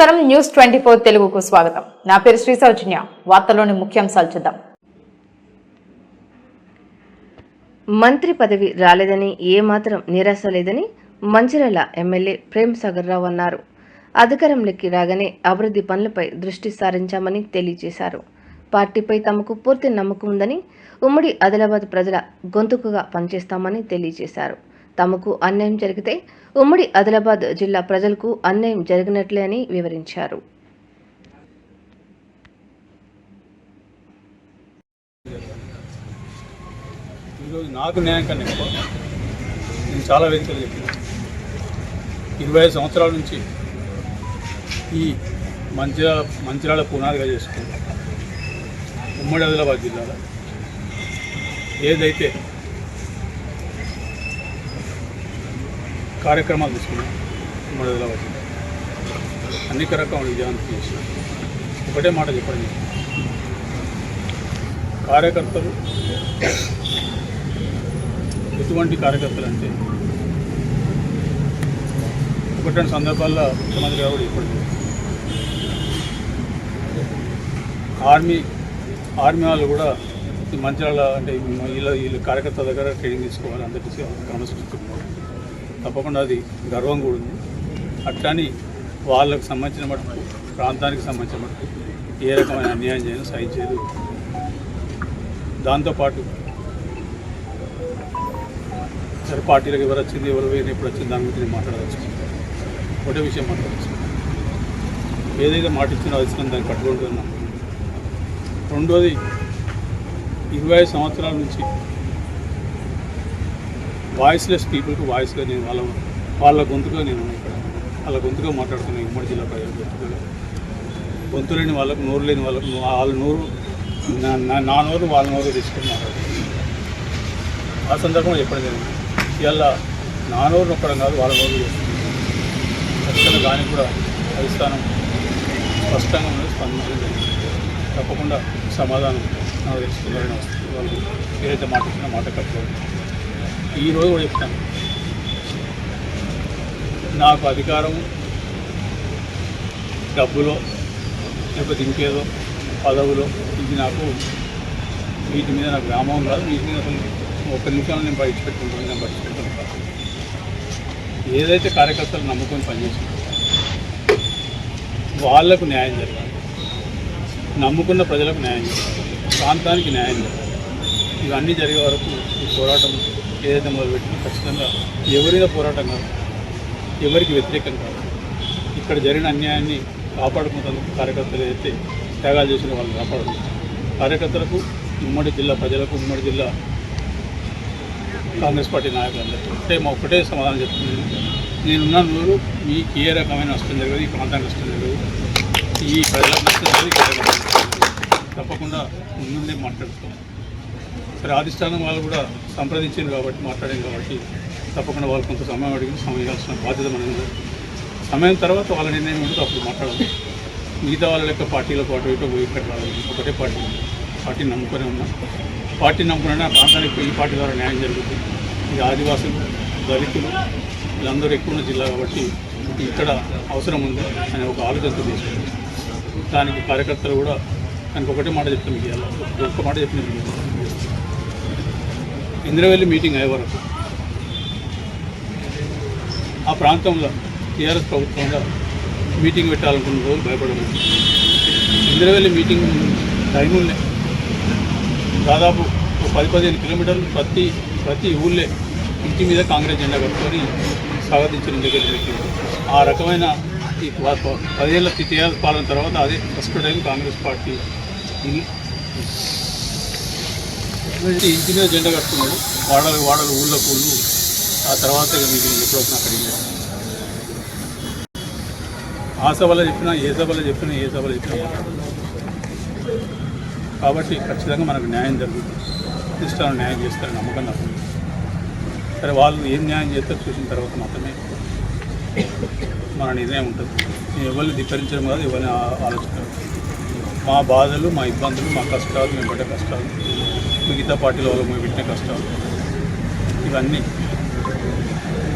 నమస్కారం. News twenty four తెలుగుకు స్వాగతం. నా పేరు శ్రీ సౌజన్య. వార్తలోని ముఖ్యాంశాలు చూద్దాం. మంత్రి పదవి రాలేదని ఏమాత్రం నిరాశ లేదని మంచిర్యాల ఎమ్మెల్యే ప్రేమ్ సాగర్ రావు అన్నారు. అధికారంలోకి రాగానే అభివృద్ధి పనులపై దృష్టి సారించామని తెలియజేశారు. పార్టీపై తమకు పూర్తి నమ్మకం ఉందని ఉమ్మడి ఆదిలాబాద్ ప్రజల గొంతుకుగా పనిచేస్తామని తెలియజేశారు. తమకు అన్యాయం జరిగితే ఉమ్మడి ఆదిలాబాద్ జిల్లా ప్రజలకు అన్యాయం జరిగినట్లే అని వివరించారు. ఈరోజు నాకు న్యాయం కన్నా ఎక్కువ. నేను చాలా వేదికలు చెప్పిన. ఇరవై ఐదు సంవత్సరాల నుంచి ఈ మంచిర్యాల మంచిర్యాల పునాదిగా చేసుకుంటాం. ఉమ్మడి ఆదిలాబాద్ జిల్లాలో ఏదైతే కార్యక్రమాలు తీసుకున్నాం. ఉమ్మడి వచ్చింది జిల్లా. అనేక రకమైన విజయాన్ని చేసిన. ఒకటే మాట చెప్పండి. కార్యకర్తలు ఎటువంటి కార్యకర్తలు అంటే ఒకటి సందర్భాల్లో ముఖ్యమంత్రి గారు కూడా చెప్పండి. ఆర్మీ ఆర్మీ వాళ్ళు కూడా ఈ మంచిర్యాల అంటే వీళ్ళ వీళ్ళ కార్యకర్తల దగ్గర ట్రైనింగ్ తీసుకోవాలి. అందరికీ క్రమశిస్తున్నారు తప్పకుండా అది గర్వం కూడా ఉంది అట్లని వాళ్ళకు సంబంధించిన మటుకు ప్రాంతానికి సంబంధించిన మటుకు ఏ రకమైన అన్యాయం చేయను సహించేది దాంతోపాటు సరే పార్టీలకు ఎవరు వచ్చింది ఎవరు వేరే ఎప్పుడు వచ్చింది దాని గురించి నేను మాట్లాడవచ్చు ఒకటే విషయం మాట్లాడవచ్చు ఏదైతే మాట ఇచ్చినా వచ్చిన దాన్ని కట్టుకుంటున్నాం రెండోది ఇరవై ఐదు సంవత్సరాల నుంచి వాయిస్లెస్ పీపుల్కి వాయిస్గా నేను వాళ్ళ వాళ్ళ గొంతుగా నేను ఇక్కడ వాళ్ళ గొంతుగా మాట్లాడుతున్నాను ఉమ్మడి జిల్లా ప్రజలు గొంతు లేని వాళ్ళకు నోరు లేని వాళ్ళకు వాళ్ళ నోరు నా నోరు వాళ్ళ నోరు తీసుకున్నారు మాట్లాడుతున్నాను ఆ సందర్భంలో ఎప్పుడు జరిగింది ఇవాళ నా నోరు నొక్కడం కాదు వాళ్ళ నోరు చేస్తుంది. ఖచ్చితంగా దానికి కూడా అధిష్టానం స్పష్టంగా ఉన్నది స్పందించడం తప్పకుండా సమాధానం నాకు తెలుసుకున్నారని వస్తుంది. వాళ్ళు ఏదైతే మాట్లాడుతున్నా మాట కట్టుకోవాలి. ఈరోజు కూడా చెప్తాను. నాకు అధికారం డబ్బులో లేకపోతే ఇంకేదో పదవులో ఇది నాకు వీటి మీద నాకు గ్రామం కాదు వీటి మీద అసలు ఒక్క నిమిషంలో నేను బయట పెట్టుకుంటాను నేను బయట పెట్టుకుంటాను ఏదైతే కార్యకర్తలు నమ్ముకొని పనిచేసి వాళ్ళకు న్యాయం జరగాలి. నమ్ముకున్న ప్రజలకు న్యాయం జరగాలి. ప్రాంతానికి న్యాయం జరగాలి. ఇవన్నీ జరిగే వరకు ఈ పోరాటం ఏదైతే మొదలుపెట్టినా ఖచ్చితంగా ఎవరిగా పోరాటం కాదు. ఎవరికి వ్యతిరేకం కాదు. ఇక్కడ జరిగిన అన్యాయాన్ని కాపాడుకుంటేందుకు కార్యకర్తలు ఏదైతే త్యాగాలు చేసిన వాళ్ళని కాపాడు కార్యకర్తలకు ఉమ్మడి జిల్లా ప్రజలకు ఉమ్మడి జిల్లా కాంగ్రెస్ పార్టీ నాయకులందరికీ ఒకటే మా ఒకటే సమాధానం చెప్తున్నాను. నేనున్న నూరు మీకు ఏ రకమైన నష్టం జరగదు ఈ ప్రాంతానికి నష్టం జరగదు. ఈ ప్రజలకు నష్టం జరగదు తప్పకుండా ముందుండే మాట్లాడుతున్నాను సరే అధిష్టానం వాళ్ళు కూడా సంప్రదించారు కాబట్టి మాట్లాడాం కాబట్టి తప్పకుండా వాళ్ళు కొంత సమయం అడిగి సమయం ఇవ్వాల్సిన బాధ్యత మన సమయం తర్వాత వాళ్ళ నిర్ణయం ఉంటుంది అప్పుడు మాట్లాడాలి మిగతా వాళ్ళ యొక్క పార్టీలకు అటు ఇటు పోయి ఇక్కడ రావాలి ఒకటే పార్టీ పార్టీని నమ్ముకొని ఉన్నా. పార్టీని నమ్ముకునే ప్రాంతానికి ఈ పార్టీ ద్వారా న్యాయం జరుగుతుంది. ఇది ఆదివాసులు దళితులు వీళ్ళందరూ ఎక్కువ ఉన్న జిల్లా కాబట్టి ఇక్కడ అవసరం ఉంది అనే ఒక ఆలోచనతో తీసుకుంది దానికి కార్యకర్తలు కూడా దానికి ఒకటే మాట చెప్తాను మీకు ఒక్క మాట చెప్పింది ఇంద్రవెల్లి మీటింగ్ అయ్యే వరకు. ఆ ప్రాంతంలో టీఆర్ఎస్ ప్రభుత్వంలో మీటింగ్ పెట్టాలనుకున్న రోజు భయపడలేదు ఇంద్రవెల్లి మీటింగ్ టైములనే దాదాపు పది పదిహేను కిలోమీటర్లు ప్రతి ప్రతి ఊళ్ళే ఇంటి మీద కాంగ్రెస్ జెండా కట్టుకొని స్వాగతించిన దగ్గర ఆ రకమైన ఈ ప- పదేళ్ళ టీఆర్ఎస్ పాలన తర్వాత అదే ఫస్ట్ టైం కాంగ్రెస్ పార్టీ ఇంటి మీద జెండా కట్టుకున్నాడు. వాడలు వాడలు ఊళ్ళో పూళ్ళు ఆ తర్వాత మీకు ఎప్పుడు వచ్చినా అక్కడికి ఆ సభలో చెప్పినా ఏ సభలో చెప్పినా ఏ సభలో చెప్పినా కాబట్టి ఖచ్చితంగా మనకు న్యాయం జరుగుతుంది. ఇష్టాలు న్యాయం చేస్తారని నమ్మకం నాకు సరే వాళ్ళు ఏం న్యాయం చేస్తారో చూసిన తర్వాత మాత్రమే మన నిర్ణయం ఉంటుంది. ఎవరిని ధిక్కరించడం కాదు ఎవరిని ఆ- ఆలోచించడం మా బాధలు మా ఇబ్బందులు మా కష్టాలు మేము పడ్డ కష్టాలు మిగతా పార్టీల వాళ్ళు మేము పెట్టిన కష్టాలు. ఇవన్నీ.